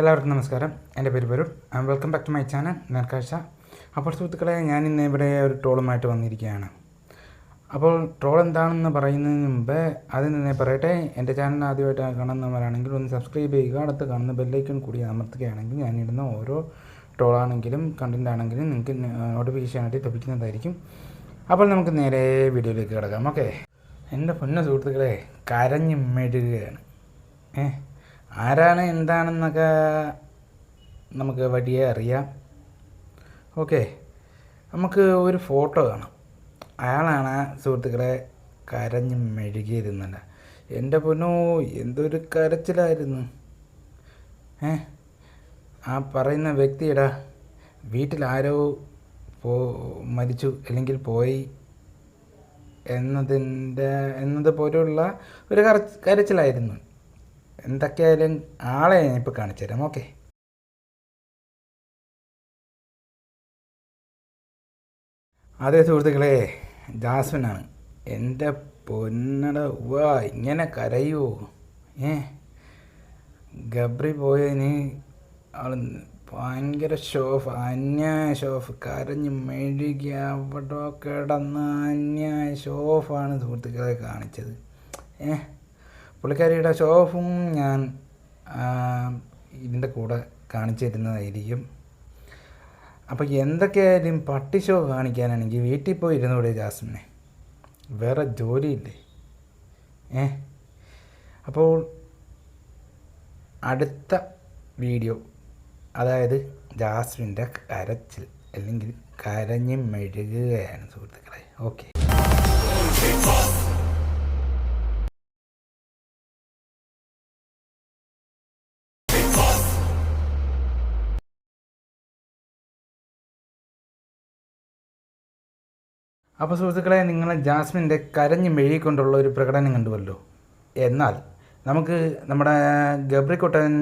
എല്ലാവർക്കും നമസ്കാരം. എന്റെ പേര് വരും. Welcome back to my channel Nerkazhcha. അപ്പോൾ സുഹൃത്തുക്കളെ ഞാൻ ഇന്ന് ഇവിടെ ഒരു ട്രോളുമായിട്ട് വന്നിരിക്കുകയാണ്. അപ്പോൾ ട്രോൾ എന്താണെന്ന് പറയുന്നതിന് മുമ്പ് ആദ്യം തന്നെ പറയട്ടെ. എന്റെ ചാനൽ ആദ്യമായിട്ട് കാണുന്നവരാണെങ്കിൽ ഒന്ന് സബ്സ്ക്രൈബ് ചെയ്യുക. അടുത്ത് കാണുന്ന ബെല്ലൈക്കൺ കൂടി അമർത്തുകയാണെങ്കിൽ ഞാനിടുന്ന ഓരോ ട്രോളാണെങ്കിലും കണ്ടന്റ് ആണെങ്കിലും നിങ്ങൾക്ക് നോട്ടിഫിക്കേഷൻ ആയിട്ട് ലഭിക്കുന്നതായിരിക്കും. അപ്പോൾ നമുക്ക് നേരെ വീഡിയോയിലേക്ക് കിടക്കാം. ഓക്കെ. എന്റെ പൊന്ന സുഹൃത്തുക്കളെ കരഞ്ഞ് മെഴുകുകയാണ്. ഏ? ആരാണ് എന്താണെന്നൊക്കെ നമുക്ക് വഴിയെ അറിയാം. ഓക്കെ നമുക്ക് ഒരു ഫോട്ടോ കാണാം. അയാളാണ് സുഹൃത്തുക്കളെ കരഞ്ഞ് മെഴുകിയിരുന്നത്. എന്റെ പൊന്നോ എന്തൊരു കരച്ചിലായിരുന്നു. ഏ ആ പറയുന്ന വ്യക്തിയുടെ വീട്ടിലാരോ പോ മരിച്ചു അല്ലെങ്കിൽ പോയി എന്നതിന്റെ എന്നത് പോലുള്ള ഒരു കര കരച്ചിലായിരുന്നു. എന്തൊക്കെയായാലും ആളെ ഞാനിപ്പോൾ കാണിച്ചു തരാം ഓക്കെ. അതേ സുഹൃത്തുക്കളെ ജാസ്മിനാണ്. എന്റെ പൊന്നട വാ ഇങ്ങനെ കരയോ? ഏ? ഗബ്രി പോയതിന് ആൾ ഭയങ്കര ഷോഫ് അന്യായ ഷോഫ് കരഞ്ഞ് മെഴുകി അവിടെ കിടന്ന അന്യായ ഷോഫാണ് സുഹൃത്തുക്കളെ കാണിച്ചത്. ഏ? പുള്ളിക്കാരിയുടെ ഷോഫും ഞാൻ ഇതിന്റെ കൂടെ കാണിച്ചു തരുന്നതായിരിക്കും. അപ്പോൾ എന്തൊക്കെയായാലും പട്ടി ഷോ കാണിക്കാനാണെങ്കിൽ വീട്ടിൽ പോയി ഇരുന്നൂടെ ജാസ്മിനെ. വേറെ ജോലിയില്ലേ? ഏ? അപ്പോൾ അടുത്ത വീഡിയോ അതായത് ജാസ്മിന്റെ കരച്ചിൽ അല്ലെങ്കിൽ കരഞ്ഞ് മെഴുകുകയാണ് സുഹൃത്തുക്കളെ. ഓക്കെ. അപ്പോൾ സുഹൃത്തുക്കളെ നിങ്ങൾ ജാസ്മിന്റെ കരഞ്ഞ് മെഴുകിക്കൊണ്ടുള്ള ഒരു പ്രകടനം കണ്ടുവല്ലോ. എന്നാൽ നമുക്ക് നമ്മുടെ ഗബ്രിക്കുട്ടൻ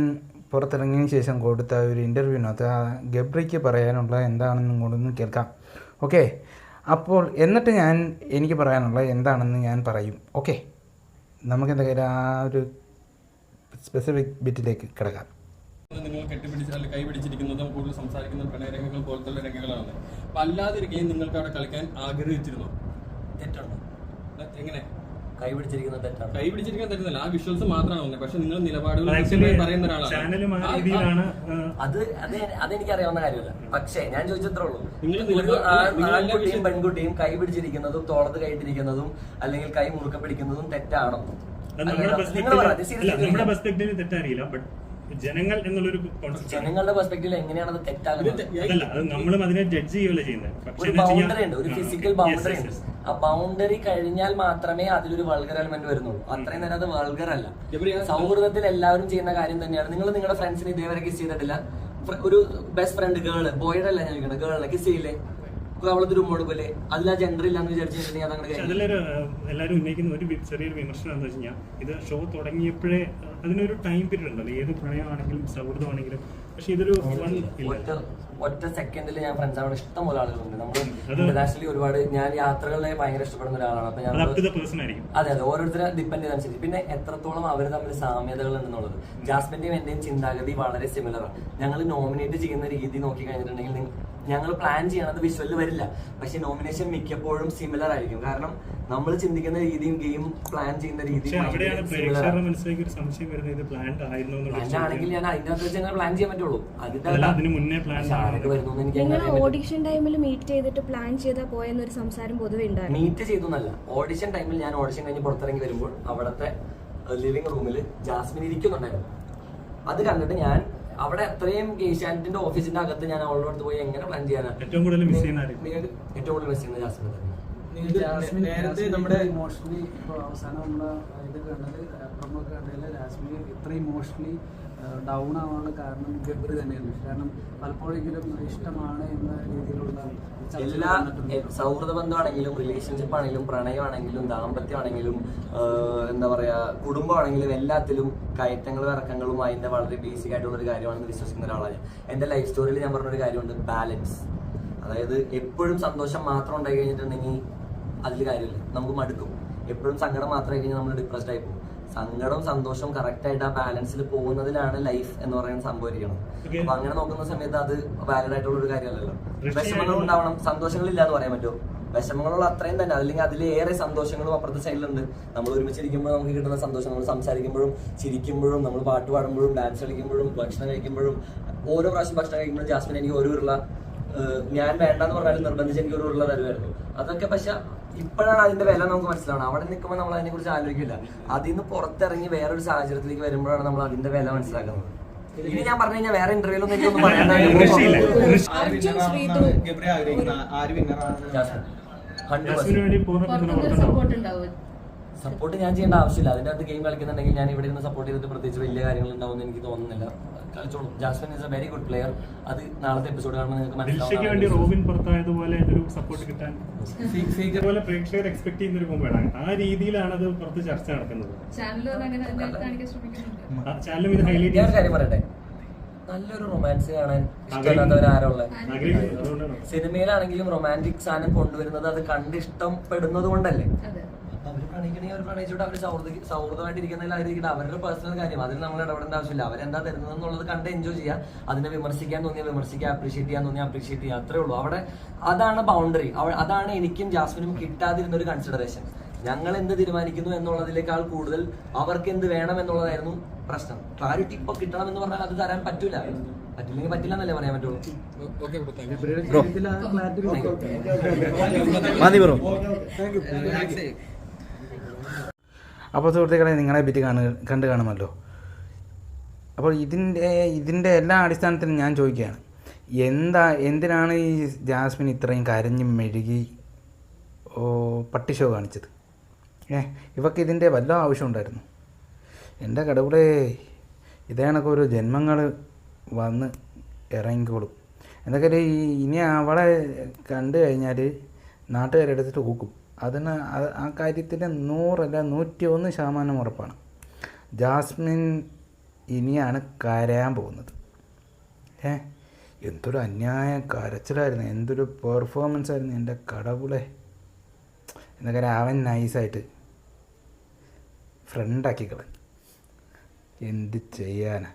പുറത്തിറങ്ങിയതിന് ശേഷം കൊടുത്ത ഒരു ഇന്റർവ്യൂവിനകത്ത് ഗബ്രിക്ക് പറയാനുള്ള എന്താണെന്നും കൊണ്ടൊന്ന് കേൾക്കാം. ഓക്കെ? അപ്പോൾ എന്നിട്ട് ഞാൻ എനിക്ക് പറയാനുള്ള എന്താണെന്ന് ഞാൻ പറയും. ഓക്കെ? നമുക്ക് എന്തായാലും ആ ഒരു സ്പെസിഫിക് ബിറ്റിലേക്ക് കിടക്കാം. നിങ്ങൾ കെട്ടിപ്പിടിച്ച് അല്ലെങ്കിൽ കൈ പിടിച്ചിരിക്കുന്നതും കൂടുതൽ സംസാരിക്കുന്ന പ്രണയരംഗങ്ങൾ പോലത്തുള്ള രംഗങ്ങളാണ്. അപ്പൊ അല്ലാതിരിക്കുകയും നിങ്ങൾക്ക് അവിടെ കളിക്കാൻ ആഗ്രഹിച്ചിരുന്നു? തെറ്റാണ്. എങ്ങനെ? കൈ പിടിച്ചിരിക്കുന്ന തെറ്റാണ്. കൈ പിടിച്ചിരിക്കാൻ തെറ്റുന്നില്ല ആ വിഷ്വൽസ് മാത്രമാണ് വന്നത് പക്ഷെ നിങ്ങൾ നിലപാടുകൾ പറയുന്ന ഒരാളാണ്. അത് അത് അതെനിക്ക് അറിയാവുന്ന കാര്യമല്ല. പക്ഷേ ഞാൻ ചോദിച്ചത്രേ ഉള്ളൂ. ആൺകുട്ടിയും പെൺകുട്ടിയും കൈ പിടിച്ചിരിക്കുന്നതും തോളത്ത് കൈയിട്ടിരിക്കുന്നതും അല്ലെങ്കിൽ കൈ മുറുക്ക പിടിക്കുന്നതും തെറ്റാണോ? നമ്മുടെ. പെർസ്പെക്ടീവ് തെറ്റാറിയില്ല ബട്ട് ജനങ്ങൾ എന്നുള്ളൊരു കോൺസെപ്റ്റ് ജനങ്ങളുടെ പെർസ്പെക്ടീവിൽ എങ്ങനെയാണ് അത് തെറ്റാകുന്നത്? അതല്ല അത് നമ്മളും അതിനെ ജഡ്ജ് ചെയ്യുകയല്ല ചെയ്യുന്നത്. പക്ഷേ ഒരു ബൗണ്ടറി ഉണ്ട് ഒരു ഫിസിക്കൽ ബൗണ്ടറി ഉണ്ട്. ആ ബൗണ്ടറി കഴിഞ്ഞാൽ മാത്രമേ അതിലൊരു വൾഗർ എലമെന്റ് വരുന്നുള്ളൂ. അത്രയും നേരം അത് വൾഗർ അല്ല. സൗഹൃദത്തിൽ എല്ലാവരും ചെയ്യുന്ന കാര്യം തന്നെയാണ്. നിങ്ങൾ നിങ്ങളുടെ ഫ്രണ്ട്സിന് ഇതേവരെ കിസ് ചെയ്തിട്ടില്ല. ഒരു ബെസ്റ്റ് ഫ്രണ്ട് ഗേൾ ബോയുടെ അല്ല ഞാൻ ചോദിക്കുന്നത് ഗേളിനെ കിസ് ചെയ്യില്ലേ? അവളത്തൊരു മുഴുപോലെ അതിൽ ആ ജെൻഡർ ഇല്ലാന്ന് വിചാരിച്ചിട്ടുണ്ടെങ്കിൽ അതങ്ങനെ പക്ഷെ അതിലൊരു എല്ലാവരും ഉന്നയിക്കുന്ന ഒരു ചെറിയൊരു വിമർശനം എന്താ വെച്ച് കഴിഞ്ഞാൽ ഇത് ഷോ തുടങ്ങിയപ്പോഴേ അതിനൊരു ടൈം പീരീഡ് ഉണ്ടല്ലോ. ഏത് പ്രണയമാണെങ്കിലും സൗഹൃദമാണെങ്കിലും. പക്ഷെ ഇതൊരു ഒറ്റ ഒറ്റ സെക്കൻഡിൽ ഞാൻ ഫ്രണ്ട്സ് അവിടെ ഇഷ്ടം പോലെ ആളുകളുണ്ട് നമ്മൾ ഇന്റർനാഷണലി ഒരുപാട് ഞാൻ യാത്രകളെ ഭയങ്കര ഇഷ്ടപ്പെടുന്ന ഒരാളാണ്. അപ്പൊ ഞാൻ അതെ അതെ. ഓരോരുത്തരെ ഡിപ്പെൻഡ് ചെയ്തനുസരിച്ച് പിന്നെ എത്രത്തോളം അവർ തമ്മിൽ സാമ്യതകൾ ഉണ്ടെന്നുള്ളത്. ജാസ്മിന്റെയും എന്റെയും ചിന്താഗതി വളരെ സിമിലർ ആണ് ഞങ്ങൾ നോമിനേറ്റ് ചെയ്യുന്ന രീതി നോക്കി കഴിഞ്ഞിട്ടുണ്ടെങ്കിൽ ഞങ്ങൾ പ്ലാൻ ചെയ്യണത് വിഷ്വലിൽ വരില്ല. പക്ഷെ നോമിനേഷൻ മിക്കപ്പോഴും സിമിലർ ആയിരിക്കും. കാരണം നമ്മൾ ചിന്തിക്കുന്ന രീതിയും ഗെയിം പ്ലാൻ ചെയ്യുന്ന രീതിയും അവിടെയാണ് സിമിലർ പ്രേക്ഷകരുടെ ഒരു സംശയം വരുന്നത്. ഇത് പ്ലാൻഡ് ആയിരുന്നു എന്നുള്ള പ്ലാൻ ആണെങ്കിൽ ഞാൻ അതിന്റെ അകത്ത് വെച്ച് പ്ലാൻ ചെയ്യാൻ പറ്റുള്ളൂ. അതിന്റെ അതിന് മുന്നേ പ്ലാൻ പക്ഷെ ആരൊക്കെ വരുന്നു എനിക്ക്? ഓഡിഷൻ ടൈമിൽ മീറ്റ് ചെയ്തിട്ട് പ്ലാൻ ചെയ്താ പോയെന്നൊരു സംസാരം പൊതുവെ ഉണ്ടായിരുന്നു. മീറ്റ് ചെയ്തു എന്നല്ല. ഓഡിഷൻ ടൈമിൽ ഞാൻ ഓഡിഷൻ കഴിഞ്ഞ് പുറത്തിറങ്ങി വരുമ്പോൾ അവിടുത്തെ ലിവിംഗ് റൂമിൽ ജാസ്മിൻ ഇരിക്കുന്നുണ്ടായിരുന്നു. അത് കണ്ടിട്ട് ഞാൻ അവിടെ അത്രയും ഏഷ്യാനെറ്റിന്റെ ഓഫീസിന്റെ അകത്ത് ഞാൻ അവളുടെ അടുത്ത് പോയി എങ്ങനെ പ്ലാൻ ചെയ്യാനാ? ഏറ്റവും കൂടുതൽ മിസ് ചെയ്യുന്ന ആരും? നിങ്ങൾക്ക് ഏറ്റവും കൂടുതൽ മിസ് ചെയ്യുന്നത് ജാസ്മിൻ തന്നെ നേരത്തെ നമ്മുടെ- ഇമോഷണലി ഇപ്പോൾ അവസാനം നമ്മൾ ഇത് കണ്ടത് പ്രൊമോ കണ്ടതിൽ ജാസ്മിൻ ഇത്ര ഇമോഷണലി ഡൗൺ ആവാനുള്ള കാരണം ഗബ്രി തന്നെയാണ്. കാരണം പലപ്പോഴെങ്കിലും ഇഷ്ടമാണ് എന്ന രീതിയിലുള്ള എല്ലാ. സൗഹൃദ ബന്ധമാണെങ്കിലും റിലേഷൻഷിപ്പ് ആണെങ്കിലും പ്രണയമാണെങ്കിലും ദാമ്പത്യമാണെങ്കിലും എന്താ പറയാ കുടുംബമാണെങ്കിലും എല്ലാത്തിലും കയറ്റങ്ങളും ഇറക്കങ്ങളും അതിന്റെ വളരെ ബേസിക് ആയിട്ടുള്ള ഒരു കാര്യമാണെന്ന് വിശ്വസിക്കുന്ന ഒരാളാണ് എന്റെ എന്റെ ലൈഫ് സ്റ്റോറിയിൽ ഞാൻ പറഞ്ഞൊരു കാര്യമുണ്ട് ബാലൻസ് അതായത് എപ്പോഴും സന്തോഷം മാത്രം ഉണ്ടായി കഴിഞ്ഞിട്ടുണ്ടെങ്കിൽ അതിൽ കാര്യമില്ല. നമുക്ക് മടുക്കും. എപ്പോഴും സങ്കടം മാത്രമായി കഴിഞ്ഞാൽ നമ്മൾ ഡിപ്രസ്ഡ് ആയി പോകും. സങ്കടവും സന്തോഷവും കറക്റ്റ് ആയിട്ട് ആ ബാലൻസിൽ പോകുന്നതിലാണ് ലൈഫ് എന്ന് പറയുന്ന സംഭവം ഇരിക്കണം Okay. അപ്പൊ അങ്ങനെ നോക്കുന്ന സമയത്ത് അത് വാലിഡ് ആയിട്ടുള്ള ഒരു കാര്യമല്ലല്ലോ. വിഷമങ്ങൾ ഉണ്ടാവണം. സന്തോഷങ്ങളില്ല എന്ന് പറയാൻ പറ്റുമോ? വിഷമങ്ങളുള്ള അത്രയും തന്നെ. അല്ലെങ്കിൽ അതിലേറെ സന്തോഷങ്ങളും അപ്പുറത്തെ സൈഡിലുണ്ട് നമ്മൾ ഒരുമിച്ചിരിക്കുമ്പോൾ നമുക്ക് കിട്ടുന്ന സന്തോഷം നമ്മൾ സംസാരിക്കുമ്പോഴും ചിരിക്കുമ്പോഴും നമ്മൾ പാട്ട് പാടുമ്പോഴും ഡാൻസ് കളിക്കുമ്പോഴും ഭക്ഷണം കഴിക്കുമ്പോഴും ഓരോ പ്രാവശ്യം ഭക്ഷണം കഴിക്കുമ്പോഴും ജാസ്മിൻ എനിക്ക് ഒരു ഉരുള ഏഹ്, ഞാൻ വേണ്ടെന്ന് പറഞ്ഞാലും നിർബന്ധിച്ച് എനിക്ക് ഒരു ഉരുള തരുമായിരുന്നു. അതൊക്കെ പക്ഷെ ഇപ്പോഴാണ് അതിന്റെ വില നമുക്ക് മനസ്സിലാവണം അവിടെ നിൽക്കുമ്പോൾ നമ്മൾ അതിനെ കുറിച്ച് ആലോചിക്കില്ല. അതിൽ നിന്ന് പുറത്തിറങ്ങി വേറൊരു സാഹചര്യത്തിലേക്ക് വരുമ്പോഴാണ് നമ്മൾ അതിന്റെ വില മനസ്സിലാക്കുന്നത്. ഇനി ഞാൻ പറഞ്ഞു കഴിഞ്ഞാൽ വേറെ ഇന്റർവ്യൂലൊന്നും എനിക്കൊന്നും പറയാൻ ഹൺഡ്രഡ് ജാസ്മിന് സപ്പോർട്ട് ഞാൻ ചെയ്യേണ്ട ആവശ്യമില്ല. അതിന്റെ അകത്ത് ഗെയിം കളിക്കുന്നുണ്ടെങ്കിൽ ഞാൻ ഇവിടെ നിന്ന് സപ്പോർട്ട് ചെയ്തിട്ട് പ്രത്യേകിച്ച് വലിയ കാര്യങ്ങൾ ഉണ്ടാവും എനിക്ക് തോന്നുന്നില്ല. കളിച്ചോളും. Jasmine is a very good player അത് നാളത്തെ എപ്പിസോഡ് കാണുമ്പോൾ നിങ്ങൾക്ക് വേണ്ടി മനസ്സിലാവും റോബിൻ പുറത്തായതുപോലെ ഒരു സപ്പോർട്ട് കിട്ടാൻ പ്രേക്ഷകർ എക്സ്പെക്ട് ചെയ്യുന്ന ഒരു മുമ്പാണ് ആ രീതിയിലാണ് അത് പുറത്ത് ചർച്ച നടക്കുന്നത്. ചാനലും ഇത് ഹൈലൈറ്റ് ഞാൻ ഒരു കാര്യം പറയട്ടെ? നല്ലൊരു റൊമാൻസ് കാണാൻ ഇഷ്ടമില്ലാത്തവരാരുള്ളത് ആഗ്രഹിക്കുന്നത് സിനിമയിലാണെങ്കിലും റൊമാന്റിക് സാധനം കൊണ്ടുവരുന്നത് അത് കണ്ട് ഇഷ്ടപ്പെടുന്നത് കൊണ്ടല്ലേ? അവർ പ്രണയിക്കണമെങ്കിൽ അവർ പ്രണയിച്ചോട്ട് അവർ സൗഹൃദ സൗഹൃദമായിട്ടിരിക്കുന്നതിൽ അവരിരിക്കട്ടെ അവരുടെ പേഴ്സണൽ കാര്യം. അതിൽ നമ്മൾ ഇടപെടേണ്ട ആവശ്യമില്ല. അവരെന്താ തരുന്നത് എന്നുള്ളത് കണ്ട് എൻജോയ് ചെയ്യുക. അതിനെ വിമർശിക്കാൻ തോന്നിയാൽ വിമർശിക്കുക അപ്രീഷിയേറ്റ് ചെയ്യാൻ തോന്നിയാൽ അപ്രീഷിയേറ്റ് ചെയ്യുക. അത്രേ ഉള്ളൂ. അവിടെ അതാണ് ബൗണ്ടറി അതാണ് എനിക്കും ജാസ്മിനും കിട്ടാതിരുന്ന ഒരു കൺസിഡറേഷൻ ഞങ്ങൾ എന്ത് തീരുമാനിക്കുന്നു എന്നുള്ളതിലേക്കാൾ കൂടുതൽ അവർക്ക് എന്ത് വേണം എന്നുള്ളതായിരുന്നു പ്രശ്നം. ക്ലാരിറ്റി ഇപ്പൊ കിട്ടണം എന്ന് പറഞ്ഞാൽ അത് തരാൻ പറ്റൂല. പറ്റില്ലെങ്കിൽ പറ്റില്ല എന്നല്ലേ പറയാൻ പറ്റുള്ളൂ. മതി ബ്രോ അപ്പോൾ സുഹൃത്തുക്കളെ നിങ്ങളെ പറ്റി കാണു കണ്ടു കാണുമല്ലോ. അപ്പോൾ ഇതിന്റെ ഇതിന്റെ എല്ലാ അടിസ്ഥാനത്തിലും ഞാൻ ചോദിക്കുകയാണ്. എന്താ എന്തിനാണ് ഈ ജാസ്മിൻ ഇത്രയും കരഞ്ഞും മെഴുകി ഓ പട്ടി ഷോ കാണിച്ചത്? ഏ ഇവക്ക് ഇതിന്റെ വല്ല ആവശ്യമുണ്ടായിരുന്നു എന്റെ കടവിടെ ഇതേ കണക്ക് ഒരു ജന്മങ്ങൾ വന്ന് ഇറങ്ങിക്കോളും. എന്തൊക്കെ ഇനി അവളെ കണ്ടു കഴിഞ്ഞാൽ നാട്ടുകാരെടുത്തിട്ട് ഊക്കും അതിന് ആ- കാര്യത്തിന് നൂറല്ല നൂറ്റി ഒന്ന് ശതമാനം ഉറപ്പാണ്. ജാസ്മിൻ ഇനിയാണ് കരയാൻ പോകുന്നത്. ഏ? എന്തൊരു അന്യായ കരച്ചിലായിരുന്നു. എന്തൊരു പെർഫോമൻസ് ആയിരുന്നു. എന്റെ കടവുളെ എന്നൊക്കെ അവൻ നൈസായിട്ട് ഫ്രണ്ടാക്കി കളഞ്ഞു. എന്ത് ചെയ്യാനാ?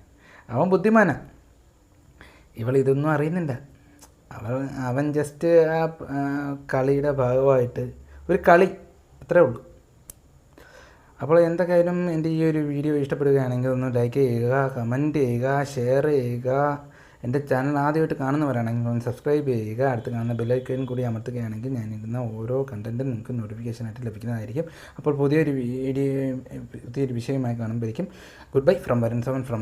അവൻ ബുദ്ധിമാനാ. ഇവൾ ഇതൊന്നും അറിയുന്നില്ല. അവൻ അവൻ ജസ്റ്റ് ആ, കളിയുടെ ഭാഗമായിട്ട് ഒരു കളി. അത്രേ ഉള്ളൂ. അപ്പോൾ എന്തൊക്കെയായാലും എന്റെ ഈ ഒരു വീഡിയോ ഇഷ്ടപ്പെടുകയാണെങ്കിൽ ഒന്ന് ലൈക്ക് ചെയ്യുക കമന്റ് ചെയ്യുക ഷെയർ ചെയ്യുക. എന്റെ ചാനൽ ആദ്യമായിട്ട് കാണുന്നവരാണെങ്കിൽ ഒന്ന് സബ്സ്ക്രൈബ് ചെയ്യുക. അടുത്ത് കാണുന്ന ബെല്ലൈക്കൻ കൂടി അമർത്തുകയാണെങ്കിൽ ഞാൻ ഇടുന്ന ഓരോ കണ്ടന്റും നിങ്ങൾക്ക് നോട്ടിഫിക്കേഷനായിട്ട് ലഭിക്കുന്നതായിരിക്കും. അപ്പോൾ പുതിയൊരു വീഡിയോ പുതിയൊരു വിഷയമായി കാണുമ്പോഴേക്കും ഗുഡ് ബൈ ഫ്രം വരൻ സെവൻ ഫ്രം